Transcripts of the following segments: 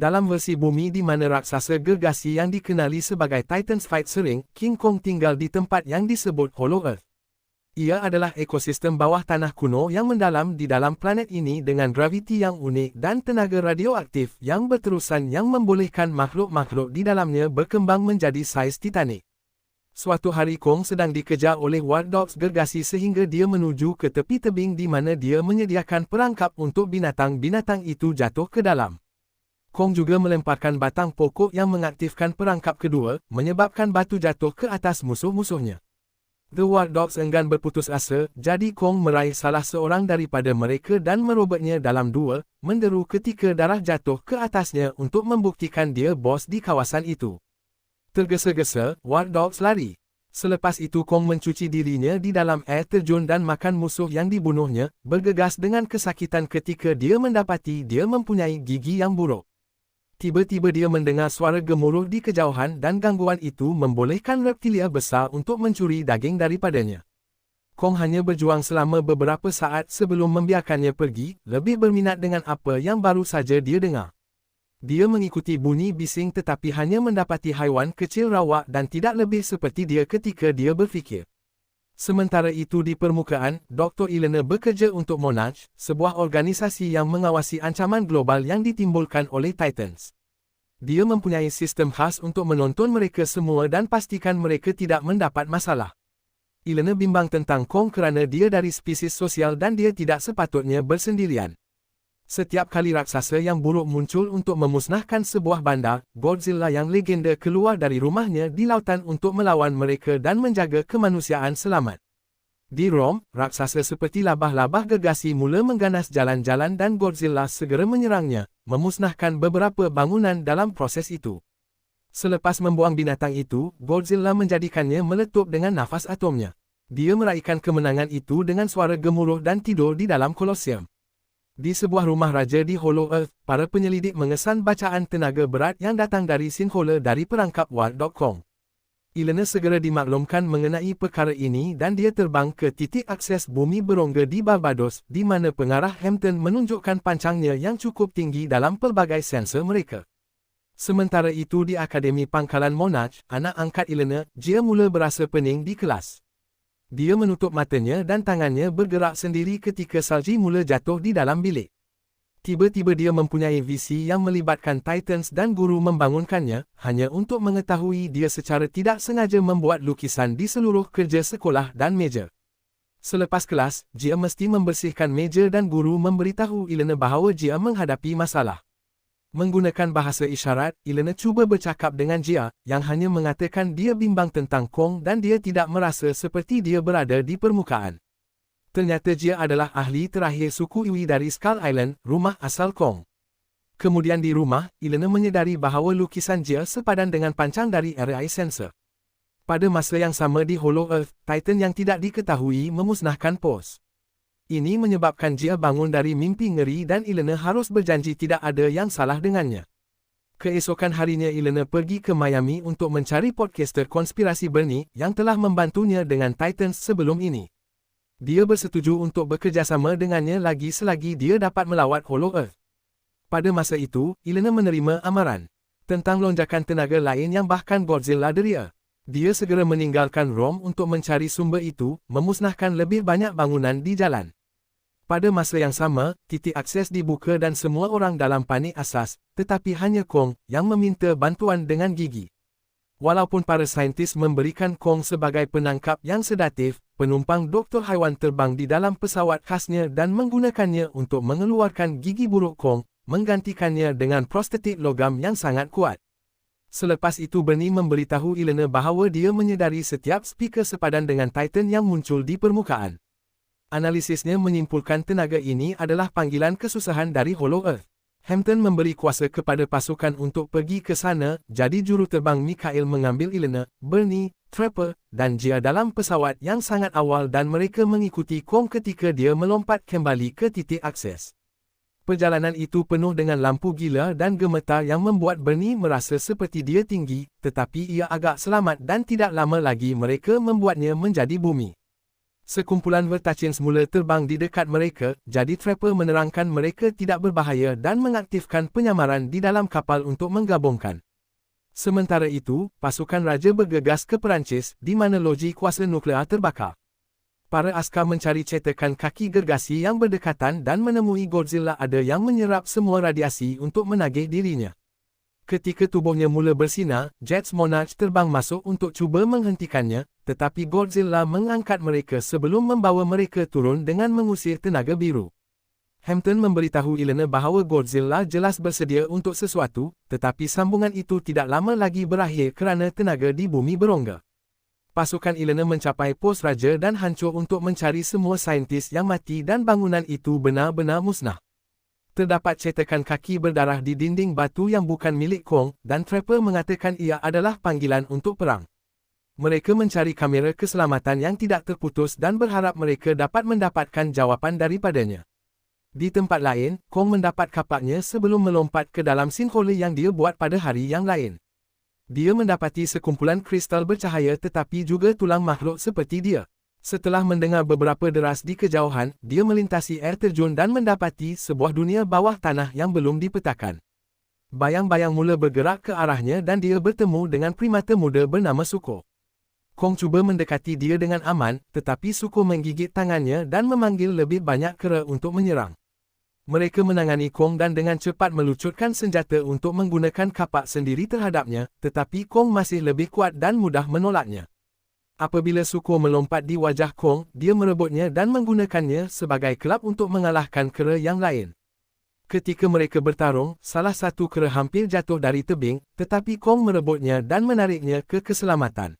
Dalam versi bumi di mana raksasa gergasi yang dikenali sebagai Titan's Fight sering, King Kong tinggal di tempat yang disebut Hollow Earth. Ia adalah ekosistem bawah tanah kuno yang mendalam di dalam planet ini dengan graviti yang unik dan tenaga radioaktif yang berterusan yang membolehkan makhluk-makhluk di dalamnya berkembang menjadi saiz Titanic. Suatu hari Kong sedang dikejar oleh War Dogs gergasi sehingga dia menuju ke tepi tebing di mana dia menyediakan perangkap untuk binatang-binatang itu jatuh ke dalam. Kong juga melemparkan batang pokok yang mengaktifkan perangkap kedua, menyebabkan batu jatuh ke atas musuh-musuhnya. The War Dogs enggan berputus asa, jadi Kong meraih salah seorang daripada mereka dan merobeknya dalam dua, menderu ketika darah jatuh ke atasnya untuk membuktikan dia bos di kawasan itu. Tergesa-gesa, War Dogs lari. Selepas itu Kong mencuci dirinya di dalam air terjun dan makan musuh yang dibunuhnya, bergegas dengan kesakitan ketika dia mendapati dia mempunyai gigi yang buruk. Tiba-tiba dia mendengar suara gemuruh di kejauhan dan gangguan itu membolehkan reptilia besar untuk mencuri daging daripadanya. Kong hanya berjuang selama beberapa saat sebelum membiarkannya pergi, lebih berminat dengan apa yang baru saja dia dengar. Dia mengikuti bunyi bising tetapi hanya mendapati haiwan kecil rawak dan tidak lebih seperti dia ketika dia berfikir. Sementara itu di permukaan, Dr. Elena bekerja untuk Monarch, sebuah organisasi yang mengawasi ancaman global yang ditimbulkan oleh Titans. Dia mempunyai sistem khas untuk menonton mereka semua dan pastikan mereka tidak mendapat masalah. Elena bimbang tentang Kong kerana dia dari spesies sosial dan dia tidak sepatutnya bersendirian. Setiap kali raksasa yang buruk muncul untuk memusnahkan sebuah bandar, Godzilla yang legenda keluar dari rumahnya di lautan untuk melawan mereka dan menjaga kemanusiaan selamat. Di Rom, raksasa seperti labah-labah gegasi mula mengganas jalan-jalan dan Godzilla segera menyerangnya, memusnahkan beberapa bangunan dalam proses itu. Selepas membuang binatang itu, Godzilla menjadikannya meletup dengan nafas atomnya. Dia meraihkan kemenangan itu dengan suara gemuruh dan tidur di dalam kolosium. Di sebuah rumah raja di Hollow Earth, para penyelidik mengesan bacaan tenaga berat yang datang dari Sinhola dari perangkap War.com. Elena segera dimaklumkan mengenai perkara ini dan dia terbang ke titik akses bumi berongga di Barbados di mana pengarah Hampton menunjukkan pancangnya yang cukup tinggi dalam pelbagai sensor mereka. Sementara itu di Akademi Pangkalan Monarch, anak angkat Elena, dia mula berasa pening di kelas. Dia menutup matanya dan tangannya bergerak sendiri ketika salji mula jatuh di dalam bilik. Tiba-tiba dia mempunyai visi yang melibatkan Titans dan guru membangunkannya, hanya untuk mengetahui dia secara tidak sengaja membuat lukisan di seluruh kerja sekolah dan meja. Selepas kelas, Jia mesti membersihkan meja dan guru memberitahu Elena bahawa Jia menghadapi masalah. Menggunakan bahasa isyarat, Elena cuba bercakap dengan Jia, yang hanya mengatakan dia bimbang tentang Kong dan dia tidak merasa seperti dia berada di permukaan. Ternyata Jia adalah ahli terakhir suku Iwi dari Skull Island, rumah asal Kong. Kemudian di rumah, Elena menyedari bahawa lukisan Jia sepadan dengan pancang dari RI Sensor. Pada masa yang sama di Hollow Earth, Titan yang tidak diketahui memusnahkan pos. Ini menyebabkan Jia bangun dari mimpi ngeri dan Elena harus berjanji tidak ada yang salah dengannya. Keesokan harinya Elena pergi ke Miami untuk mencari podcaster konspirasi Bernie yang telah membantunya dengan Titans sebelum ini. Dia bersetuju untuk bekerjasama dengannya lagi selagi dia dapat melawat Hollow Earth. Pada masa itu, Elena menerima amaran tentang lonjakan tenaga lain yang bahkan Godzilla deria. Dia segera meninggalkan Rom untuk mencari sumber itu, memusnahkan lebih banyak bangunan di jalan. Pada masa yang sama, titik akses dibuka dan semua orang dalam panik asas, tetapi hanya Kong yang meminta bantuan dengan gigi. Walaupun para saintis memberikan Kong sebagai penangkap yang sedatif, penumpang doktor haiwan terbang di dalam pesawat khasnya dan menggunakannya untuk mengeluarkan gigi buruk Kong, menggantikannya dengan prostetik logam yang sangat kuat. Selepas itu Bernie memberitahu Elena bahawa dia menyedari setiap speaker sepadan dengan Titan yang muncul di permukaan. Analisisnya menyimpulkan tenaga ini adalah panggilan kesusahan dari Hollow Earth. Hampton memberi kuasa kepada pasukan untuk pergi ke sana, jadi juruterbang Mikhail mengambil Elena, Bernie, Trapper, dan Jia dalam pesawat yang sangat awal dan mereka mengikuti Kong ketika dia melompat kembali ke titik akses. Perjalanan itu penuh dengan lampu gila dan gemetar yang membuat Bernie merasa seperti dia tinggi, tetapi ia agak selamat dan tidak lama lagi mereka membuatnya menjadi bumi. Sekumpulan vertachin semula terbang di dekat mereka, jadi Trapper menerangkan mereka tidak berbahaya dan mengaktifkan penyamaran di dalam kapal untuk menggabungkan. Sementara itu, pasukan raja bergegas ke Perancis di mana loji kuasa nuklear terbakar. Para askar mencari cetakan kaki gergasi yang berdekatan dan menemui Godzilla ada yang menyerap semua radiasi untuk menagih dirinya. Ketika tubuhnya mula bersinar, Jets Monarch terbang masuk untuk cuba menghentikannya, tetapi Godzilla mengangkat mereka sebelum membawa mereka turun dengan mengusir tenaga biru. Hampton memberitahu Elena bahawa Godzilla jelas bersedia untuk sesuatu, tetapi sambungan itu tidak lama lagi berakhir kerana tenaga di bumi berongga. Pasukan Elena mencapai pos raja dan hancur untuk mencari semua saintis yang mati dan bangunan itu benar-benar musnah. Terdapat cetakan kaki berdarah di dinding batu yang bukan milik Kong, dan Trapper mengatakan ia adalah panggilan untuk perang. Mereka mencari kamera keselamatan yang tidak terputus dan berharap mereka dapat mendapatkan jawapan daripadanya. Di tempat lain, Kong mendapat kapaknya sebelum melompat ke dalam sinkhole yang dia buat pada hari yang lain. Dia mendapati sekumpulan kristal bercahaya tetapi juga tulang makhluk seperti dia. Setelah mendengar beberapa deras di kejauhan, dia melintasi air terjun dan mendapati sebuah dunia bawah tanah yang belum dipetakan. Bayang-bayang mula bergerak ke arahnya dan dia bertemu dengan primata muda bernama Suko. Kong cuba mendekati dia dengan aman, tetapi Suko menggigit tangannya dan memanggil lebih banyak kera untuk menyerang. Mereka menangani Kong dan dengan cepat melucutkan senjata untuk menggunakan kapak sendiri terhadapnya, tetapi Kong masih lebih kuat dan mudah menolaknya. Apabila Suko melompat di wajah Kong, dia merebutnya dan menggunakannya sebagai kelab untuk mengalahkan kera yang lain. Ketika mereka bertarung, salah satu kera hampir jatuh dari tebing, tetapi Kong merebutnya dan menariknya ke keselamatan.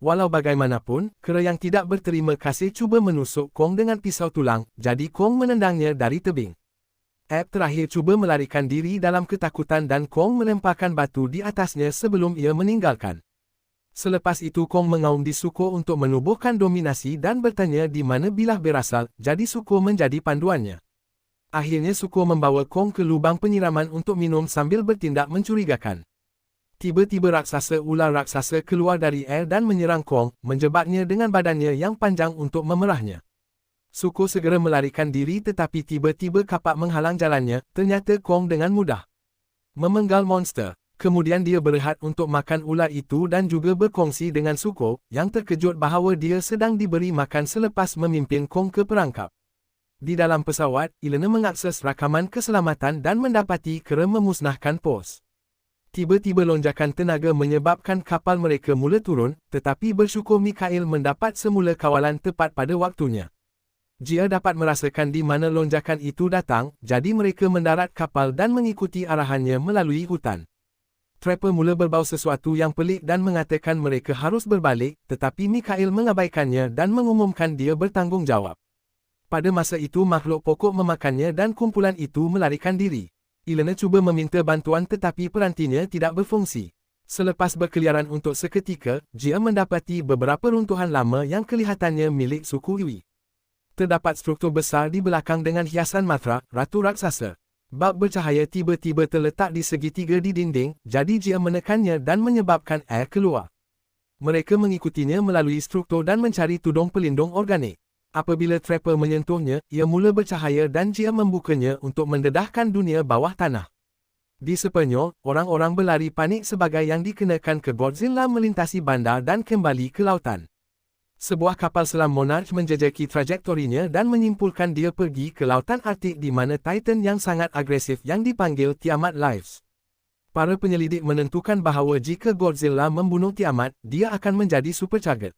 Walau bagaimanapun, kera yang tidak berterima kasih cuba menusuk Kong dengan pisau tulang, jadi Kong menendangnya dari tebing. App terakhir cuba melarikan diri dalam ketakutan dan Kong melemparkan batu di atasnya sebelum ia meninggalkan. Selepas itu Kong mengaum di Suko untuk menubuhkan dominasi dan bertanya di mana bilah berasal, jadi Suko menjadi panduannya. Akhirnya Suko membawa Kong ke lubang penyiraman untuk minum sambil bertindak mencurigakan. Tiba-tiba raksasa ular raksasa keluar dari air dan menyerang Kong, menjebaknya dengan badannya yang panjang untuk memerahnya. Suko segera melarikan diri tetapi tiba-tiba kapak menghalang jalannya, ternyata Kong dengan mudah. Memenggal monster. Kemudian dia berehat untuk makan ular itu dan juga berkongsi dengan Suko, yang terkejut bahawa dia sedang diberi makan selepas memimpin Kong ke perangkap. Di dalam pesawat, Elena mengakses rakaman keselamatan dan mendapati kera memusnahkan pos. Tiba-tiba lonjakan tenaga menyebabkan kapal mereka mula turun, tetapi bersyukur Mikhail mendapat semula kawalan tepat pada waktunya. Jia dapat merasakan di mana lonjakan itu datang, jadi mereka mendarat kapal dan mengikuti arahannya melalui hutan. Trapper mula berbau sesuatu yang pelik dan mengatakan mereka harus berbalik, tetapi Mikhail mengabaikannya dan mengumumkan dia bertanggungjawab. Pada masa itu makhluk pokok memakannya dan kumpulan itu melarikan diri. Ilana cuba meminta bantuan tetapi perantinya tidak berfungsi. Selepas berkeliaran untuk seketika, Jia mendapati beberapa runtuhan lama yang kelihatannya milik suku Yui. Terdapat struktur besar di belakang dengan hiasan matra, ratu raksasa. Bab bercahaya tiba-tiba terletak di segitiga di dinding, jadi dia menekannya dan menyebabkan air keluar. Mereka mengikutinya melalui struktur dan mencari tudung pelindung organik. Apabila Trapper menyentuhnya, ia mula bercahaya dan dia membukanya untuk mendedahkan dunia bawah tanah. Di Sepanyol, orang-orang berlari panik sebagai yang dikenakan ke Godzilla melintasi bandar dan kembali ke lautan sebuah kapal selam Monarch menjejaki trajektorinya dan menyimpulkan dia pergi ke lautan Arktik di mana Titan yang sangat agresif yang dipanggil Tiamat Lives. Para penyelidik menentukan bahawa jika Godzilla membunuh Tiamat, dia akan menjadi supercharger.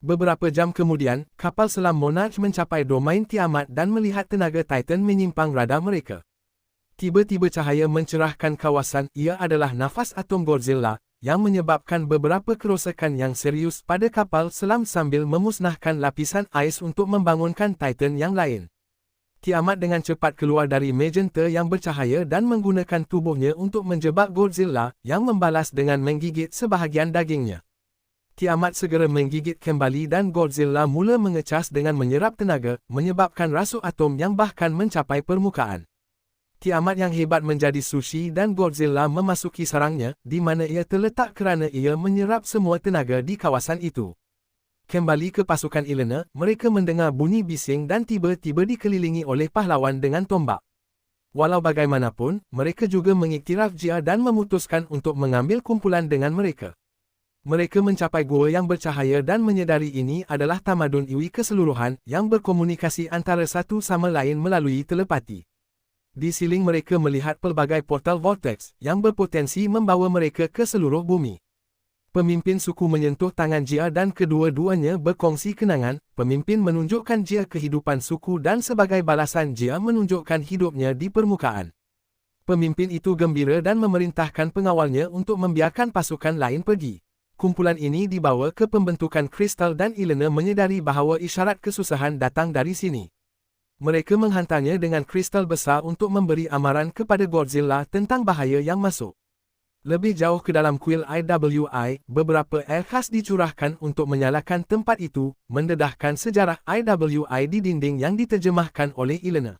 Beberapa jam kemudian, kapal selam Monarch mencapai domain Tiamat dan melihat tenaga Titan menyimpang radar mereka. Tiba-tiba cahaya mencerahkan kawasan, ia adalah nafas atom Godzilla, yang menyebabkan beberapa kerosakan yang serius pada kapal selam sambil memusnahkan lapisan ais untuk membangunkan Titan yang lain. Tiamat dengan cepat keluar dari Magenta yang bercahaya dan menggunakan tubuhnya untuk menjebak Godzilla yang membalas dengan menggigit sebahagian dagingnya. Tiamat segera menggigit kembali dan Godzilla mula mengecas dengan menyerap tenaga, menyebabkan rasuk atom yang bahkan mencapai permukaan. Tiamat yang hebat menjadi sushi dan Godzilla memasuki sarangnya, di mana ia terletak kerana ia menyerap semua tenaga di kawasan itu. Kembali ke pasukan Elena, mereka mendengar bunyi bising dan tiba-tiba dikelilingi oleh pahlawan dengan tombak. Walau bagaimanapun, mereka juga mengiktiraf Jia dan memutuskan untuk mengambil kumpulan dengan mereka. Mereka mencapai gua yang bercahaya dan menyedari ini adalah tamadun Iwi keseluruhan yang berkomunikasi antara satu sama lain melalui telepati. Di siling mereka melihat pelbagai portal vortex yang berpotensi membawa mereka ke seluruh bumi. Pemimpin suku menyentuh tangan Jia dan kedua-duanya berkongsi kenangan, pemimpin menunjukkan Jia kehidupan suku dan sebagai balasan Jia menunjukkan hidupnya di permukaan. Pemimpin itu gembira dan memerintahkan pengawalnya untuk membiarkan pasukan lain pergi. Kumpulan ini dibawa ke pembentukan kristal dan Elena menyedari bahawa isyarat kesusahan datang dari sini. Mereka menghantarnya dengan kristal besar untuk memberi amaran kepada Godzilla tentang bahaya yang masuk. Lebih jauh ke dalam kuil IWI, beberapa air khas dicurahkan untuk menyalakan tempat itu, mendedahkan sejarah IWI di dinding yang diterjemahkan oleh Elena.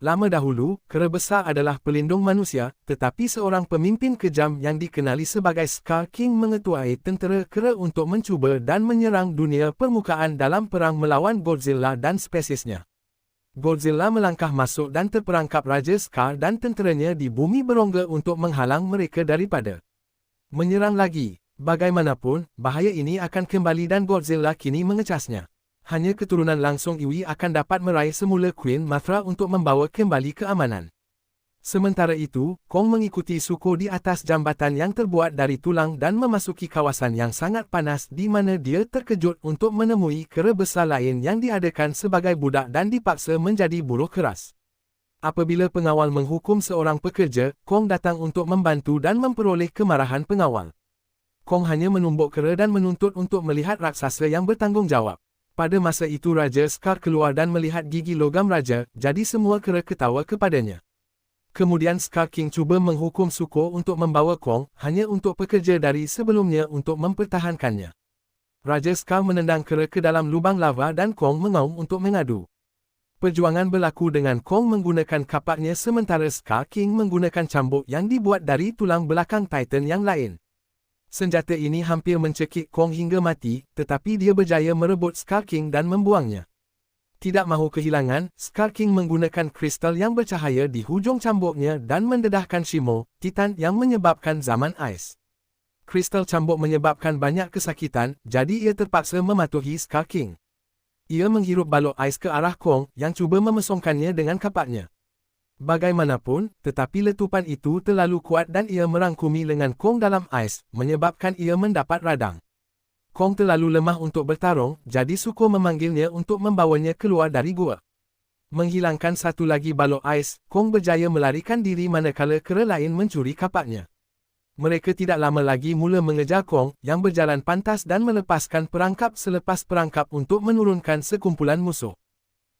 Lama dahulu, kera besar adalah pelindung manusia, tetapi seorang pemimpin kejam yang dikenali sebagai Scar King mengetuai tentera kera untuk mencuba dan menyerang dunia permukaan dalam perang melawan Godzilla dan spesiesnya. Godzilla melangkah masuk dan terperangkap Raja Scar dan tenteranya di bumi berongga untuk menghalang mereka daripada menyerang lagi. Bagaimanapun, bahaya ini akan kembali dan Godzilla kini mengecasnya. Hanya keturunan langsung Iwi akan dapat meraih semula Queen Mafra untuk membawa kembali keamanan. Sementara itu, Kong mengikuti suku di atas jambatan yang terbuat dari tulang dan memasuki kawasan yang sangat panas di mana dia terkejut untuk menemui kera besar lain yang diadakan sebagai budak dan dipaksa menjadi buruh keras. Apabila pengawal menghukum seorang pekerja, Kong datang untuk membantu dan memperoleh kemarahan pengawal. Kong hanya menumbuk kera dan menuntut untuk melihat raksasa yang bertanggungjawab. Pada masa itu Raja Scar keluar dan melihat gigi logam Raja, jadi semua kera ketawa kepadanya. Kemudian Scar King cuba menghukum Suko untuk membawa Kong, hanya untuk pekerja dari sebelumnya untuk mempertahankannya. Raja Scar menendang kera ke dalam lubang lava dan Kong mengaum untuk mengadu. Perjuangan berlaku dengan Kong menggunakan kapaknya sementara Scar King menggunakan cambuk yang dibuat dari tulang belakang Titan yang lain. Senjata ini hampir mencekik Kong hingga mati, tetapi dia berjaya merebut Scar King dan membuangnya tidak mahu kehilangan, Scar King menggunakan kristal yang bercahaya di hujung cambuknya dan mendedahkan Shimo, Titan yang menyebabkan zaman ais. Kristal cambuk menyebabkan banyak kesakitan, jadi ia terpaksa mematuhi Scar King. Ia menghirup balok ais ke arah Kong yang cuba memesongkannya dengan kapaknya. Bagaimanapun, tetapi letupan itu terlalu kuat dan ia merangkumi lengan Kong dalam ais, menyebabkan ia mendapat radang. Kong terlalu lemah untuk bertarung, jadi Suko memanggilnya untuk membawanya keluar dari gua. Menghilangkan satu lagi balok ais, Kong berjaya melarikan diri manakala kera lain mencuri kapaknya. Mereka tidak lama lagi mula mengejar Kong yang berjalan pantas dan melepaskan perangkap selepas perangkap untuk menurunkan sekumpulan musuh.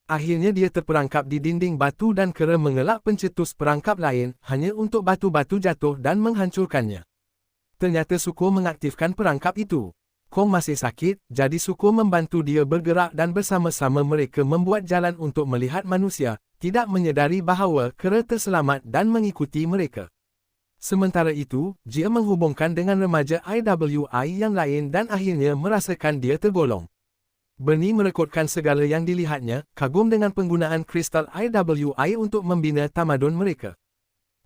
Akhirnya dia terperangkap di dinding batu dan kera mengelak pencetus perangkap lain hanya untuk batu-batu jatuh dan menghancurkannya. Ternyata Suko mengaktifkan perangkap itu. Kong masih sakit, jadi Suko membantu dia bergerak dan bersama-sama mereka membuat jalan untuk melihat manusia, tidak menyedari bahawa kera terselamat dan mengikuti mereka. Sementara itu, Jia menghubungkan dengan remaja IWI yang lain dan akhirnya merasakan dia tergolong. Bernie merekodkan segala yang dilihatnya, kagum dengan penggunaan kristal IWI untuk membina tamadun mereka.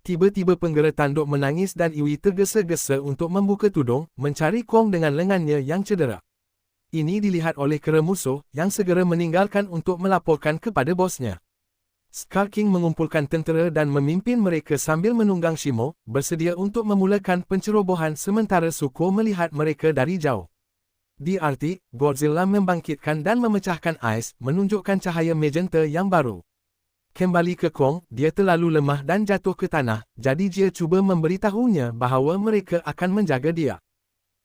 Tiba-tiba penggera tanduk menangis dan Iwi tergesa-gesa untuk membuka tudung, mencari Kong dengan lengannya yang cedera. Ini dilihat oleh kera musuh, yang segera meninggalkan untuk melaporkan kepada bosnya. Scar King mengumpulkan tentera dan memimpin mereka sambil menunggang Shimo, bersedia untuk memulakan pencerobohan sementara Suko melihat mereka dari jauh. Di arti, Godzilla membangkitkan dan memecahkan ais, menunjukkan cahaya magenta yang baru. Kembali ke Kong, dia terlalu lemah dan jatuh ke tanah, jadi dia cuba memberitahunya bahawa mereka akan menjaga dia.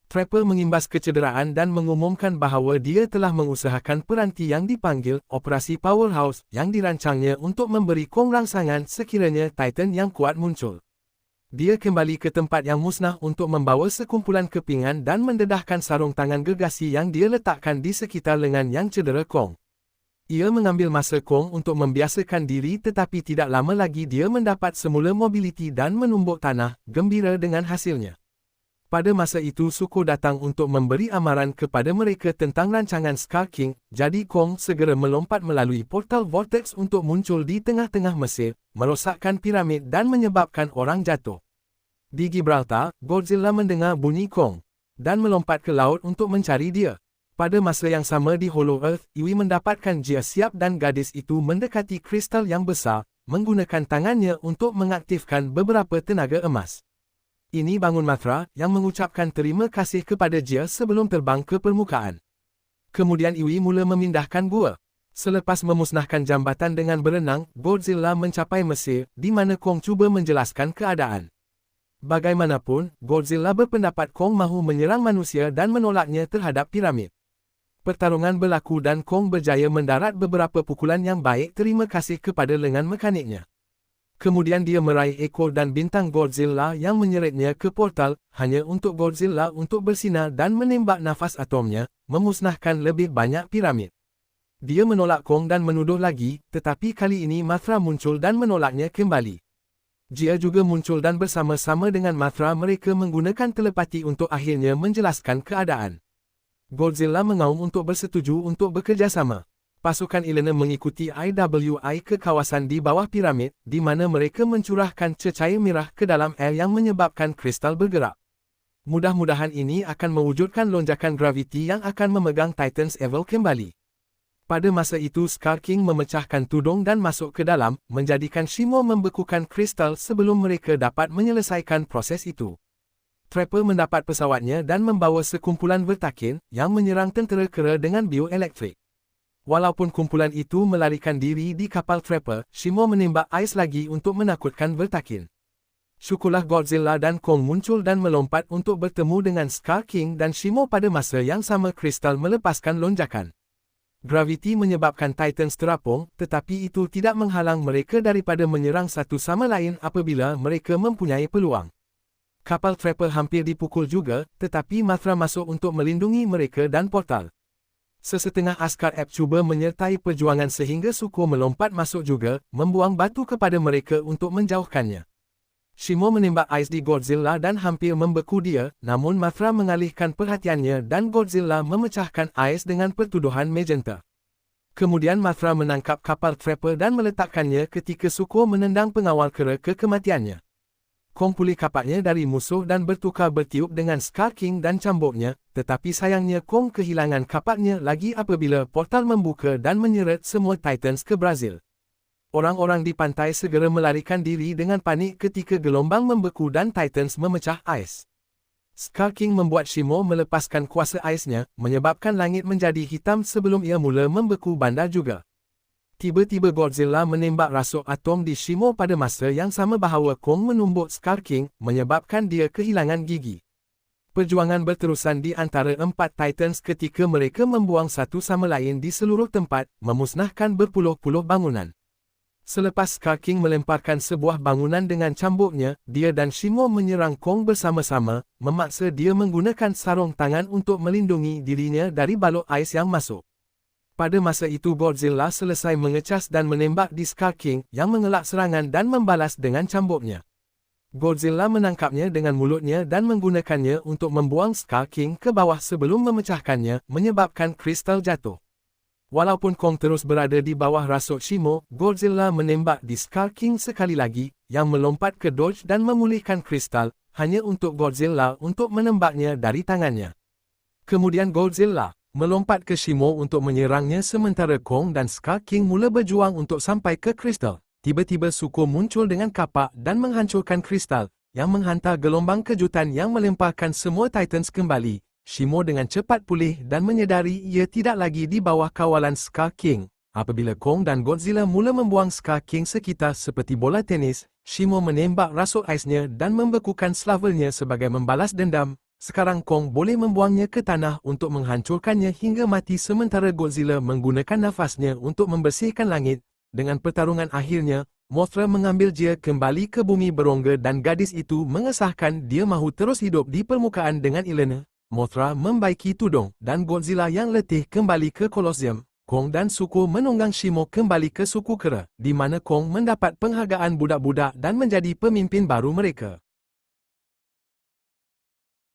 Trapper mengimbas kecederaan dan mengumumkan bahawa dia telah mengusahakan peranti yang dipanggil Operasi Powerhouse yang dirancangnya untuk memberi Kong rangsangan sekiranya Titan yang kuat muncul. Dia kembali ke tempat yang musnah untuk membawa sekumpulan kepingan dan mendedahkan sarung tangan gegasi yang dia letakkan di sekitar lengan yang cedera Kong. Ia mengambil masa Kong untuk membiasakan diri tetapi tidak lama lagi dia mendapat semula mobiliti dan menumbuk tanah, gembira dengan hasilnya. Pada masa itu suku datang untuk memberi amaran kepada mereka tentang rancangan Scar King, jadi Kong segera melompat melalui portal Vortex untuk muncul di tengah-tengah Mesir, merosakkan piramid dan menyebabkan orang jatuh. Di Gibraltar, Godzilla mendengar bunyi Kong dan melompat ke laut untuk mencari dia. Pada masa yang sama di Hollow Earth, Iwi mendapatkan Jia siap dan gadis itu mendekati kristal yang besar, menggunakan tangannya untuk mengaktifkan beberapa tenaga emas. Ini bangun Matra yang mengucapkan terima kasih kepada Jia sebelum terbang ke permukaan. Kemudian Iwi mula memindahkan gua. Selepas memusnahkan jambatan dengan berenang, Godzilla mencapai Mesir, di mana Kong cuba menjelaskan keadaan. Bagaimanapun, Godzilla berpendapat Kong mahu menyerang manusia dan menolaknya terhadap piramid. Pertarungan berlaku dan Kong berjaya mendarat beberapa pukulan yang baik terima kasih kepada lengan mekaniknya. Kemudian dia meraih ekor dan bintang Godzilla yang menyeretnya ke portal, hanya untuk Godzilla untuk bersinar dan menembak nafas atomnya, memusnahkan lebih banyak piramid. Dia menolak Kong dan menuduh lagi, tetapi kali ini Matra muncul dan menolaknya kembali. Jia juga muncul dan bersama-sama dengan Matra mereka menggunakan telepati untuk akhirnya menjelaskan keadaan. Godzilla mengaum untuk bersetuju untuk bekerjasama pasukan Elena mengikuti IWI ke kawasan di bawah piramid, di mana mereka mencurahkan cecair merah ke dalam air yang menyebabkan kristal bergerak. Mudah-mudahan ini akan mewujudkan lonjakan graviti yang akan memegang Titans Evil kembali. Pada masa itu Scar King memecahkan tudung dan masuk ke dalam, menjadikan Shimo membekukan kristal sebelum mereka dapat menyelesaikan proses itu. Trapper mendapat pesawatnya dan membawa sekumpulan vertakin yang menyerang tentera kera dengan bioelektrik. Walaupun kumpulan itu melarikan diri di kapal Trapper, Shimo menembak ais lagi untuk menakutkan Vertakin. Syukurlah Godzilla dan Kong muncul dan melompat untuk bertemu dengan Scar King dan Shimo pada masa yang sama kristal melepaskan lonjakan. Graviti menyebabkan Titans terapung, tetapi itu tidak menghalang mereka daripada menyerang satu sama lain apabila mereka mempunyai peluang. Kapal Trapper hampir dipukul juga, tetapi Matra masuk untuk melindungi mereka dan portal. Sesetengah askar App cuba menyertai perjuangan sehingga suku melompat masuk juga, membuang batu kepada mereka untuk menjauhkannya. Shimo menembak ais di Godzilla dan hampir membeku dia, namun Mafra mengalihkan perhatiannya dan Godzilla memecahkan ais dengan pertuduhan magenta. Kemudian Mafra menangkap kapal Trapper dan meletakkannya ketika suku menendang pengawal kera ke kematiannya. Kong pulih kapaknya dari musuh dan bertukar bertiup dengan Scar King dan cambuknya, tetapi sayangnya Kong kehilangan kapaknya lagi apabila portal membuka dan menyeret semua Titans ke Brazil. Orang-orang di pantai segera melarikan diri dengan panik ketika gelombang membeku dan Titans memecah ais. Scar King membuat Shimo melepaskan kuasa aisnya, menyebabkan langit menjadi hitam sebelum ia mula membeku bandar juga. Tiba-tiba Godzilla menembak rasuk atom di Shimo pada masa yang sama bahawa Kong menumbuk Scar King, menyebabkan dia kehilangan gigi. Perjuangan berterusan di antara empat Titans ketika mereka membuang satu sama lain di seluruh tempat, memusnahkan berpuluh-puluh bangunan. Selepas Scar King melemparkan sebuah bangunan dengan cambuknya, dia dan Shimo menyerang Kong bersama-sama, memaksa dia menggunakan sarung tangan untuk melindungi dirinya dari balok ais yang masuk. Pada masa itu Godzilla selesai mengecas dan menembak di Scar King yang mengelak serangan dan membalas dengan cambuknya. Godzilla menangkapnya dengan mulutnya dan menggunakannya untuk membuang Scar King ke bawah sebelum memecahkannya, menyebabkan kristal jatuh. Walaupun Kong terus berada di bawah rasuk Shimo, Godzilla menembak di Scar King sekali lagi, yang melompat ke Dodge dan memulihkan kristal, hanya untuk Godzilla untuk menembaknya dari tangannya. Kemudian Godzilla, melompat ke Shimo untuk menyerangnya sementara Kong dan Scar King mula berjuang untuk sampai ke kristal. Tiba-tiba suku muncul dengan kapak dan menghancurkan kristal, yang menghantar gelombang kejutan yang melemparkan semua Titans kembali. Shimo dengan cepat pulih dan menyedari ia tidak lagi di bawah kawalan Scar King. Apabila Kong dan Godzilla mula membuang Scar King sekitar seperti bola tenis, Shimo menembak rasuk aisnya dan membekukan slavelnya sebagai membalas dendam, sekarang Kong boleh membuangnya ke tanah untuk menghancurkannya hingga mati sementara Godzilla menggunakan nafasnya untuk membersihkan langit. Dengan pertarungan akhirnya, Mothra mengambil dia kembali ke bumi berongga dan gadis itu mengesahkan dia mahu terus hidup di permukaan dengan Elena. Mothra membaiki tudung dan Godzilla yang letih kembali ke Colosseum. Kong dan suku menunggang Shimo kembali ke suku kera, di mana Kong mendapat penghargaan budak-budak dan menjadi pemimpin baru mereka.